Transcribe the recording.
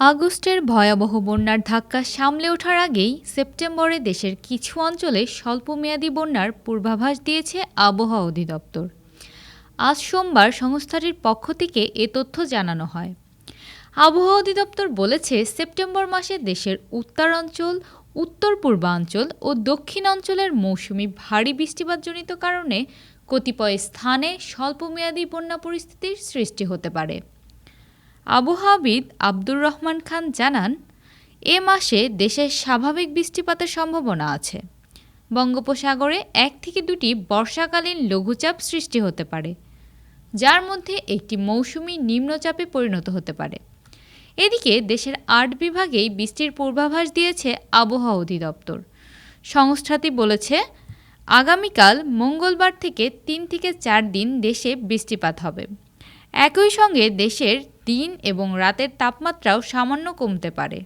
আগস্টের ভয়াবহ বন্যার ধাক্কা সামলে ওঠার আগেই সেপ্টেম্বরে দেশের কিছু অঞ্চলে স্বল্পমেয়াদী বন্যার পূর্বাভাস দিয়েছে আবহাওয়া অধিদপ্তর। আজ সোমবার সংস্থাটির পক্ষ থেকে এ তথ্য জানানো হয়। আবহাওয়া অধিদপ্তর বলেছে, সেপ্টেম্বর মাসে দেশের উত্তরাঞ্চল উত্তর পূর্বাঞ্চল ও দক্ষিণ অঞ্চলের মৌসুমি ভারী বৃষ্টিপাতজনিত কারণে কতিপয় স্থানে স্বল্পমেয়াদী বন্যা পরিস্থিতির সৃষ্টি হতে পারে। আবহাওয়াবিদ আব্দুর রহমান খান জানান, এ মাসে দেশে স্বাভাবিক বৃষ্টিপাতের সম্ভাবনা আছে। বঙ্গোপসাগরে এক থেকে দুটি বর্ষাকালীন লঘুচাপ সৃষ্টি হতে পারে, যার মধ্যে একটি মৌসুমি নিম্নচাপে পরিণত হতে পারে। এদিকে দেশের আট বিভাগেই বৃষ্টির পূর্বাভাস দিয়েছে আবহাওয়া অধিদপ্তর। সংস্থাটি বলেছে, আগামীকাল মঙ্গলবার থেকে তিন থেকে চার দিন দেশে বৃষ্টিপাত হবে। একই সঙ্গে দেশের দিন এবং রাতের তাপমাত্রাও সামান্য কমতে পারে।